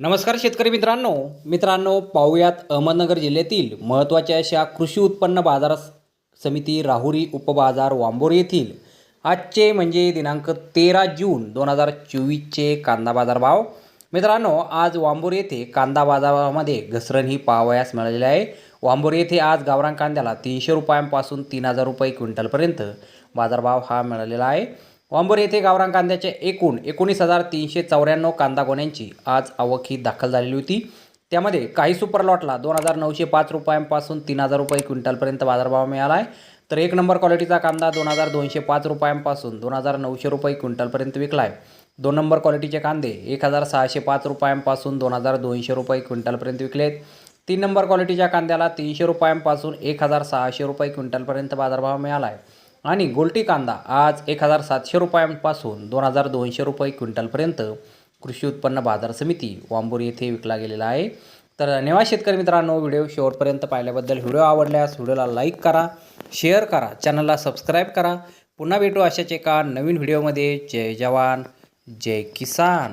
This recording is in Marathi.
नमस्कार शेतकरी मित्रांनो. मित्रांनो पाहुयात अहमदनगर जिल्ह्यातील महत्त्वाच्या अशा कृषी उत्पन्न बाजार समिती राहुरी उपबाजार वांबोर येथील. आजचे म्हणजे दिनांक तेरा जून दोन हजार चोवीसचे कांदा बाजार भाव. मित्रांनो आज वांबोर येथे कांदा बाजारामध्ये घसरण ही पाहावयास मिळालेली आहे. वांबोर येथे आज गावरान कांद्याला तीनशे रुपयांपासून तीन हजार रुपये क्विंटलपर्यंत बाजारभाव हा मिळालेला आहे. वांबोर येथे गावरान कांद्याचे एकूण एकोणीस हजार तीनशे चौऱ्याण्णव कांदा गोण्यांची आज आवक ही दाखल झालेली होती. त्यामध्ये काही सुपर लॉटला दोन हजार नऊशे पाच रुपयांपासून तीन हजार रुपये क्विंटलपर्यंत बाजारभाव मिळाला आहे. तर एक नंबर क्वालिटीचा कांदा दोन हजार दोनशे पाच रुपयांपासून दोन हजार नऊशे रुपये क्विंटलपर्यंत विकला आहे. दोन नंबर क्वालिटीचे कांदे एक हजार सहाशे पाच रुपयांपासून दोन हजार दोनशे रुपये क्विंटलपर्यंत विकले आहेत. तीन नंबर क्वालिटीच्या कांद्याला तीनशे रुपयांपासून एक हजार सहाशे रुपये क्विंटलपर्यंत बाजारभाव मिळाला आहे. आणि गोल्टी कांदा आज एक हजार सातशे रुपयांपासून दोन हजार दोनशे रुपये क्विंटलपर्यंत कृषी उत्पन्न बाजार समिती वांबूर येथे विकला गेलेला आहे. तर धन्यवाद शेतकरी मित्रांनो व्हिडिओ शेवटपर्यंत पाहिल्याबद्दल व्हिडिओ आवडल्यास व्हिडिओला लाईक करा शेअर करा चॅनलला सबस्क्राईब करा. पुन्हा भेटू अशाच एका नवीन व्हिडिओमध्ये. जय जवान जय किसान.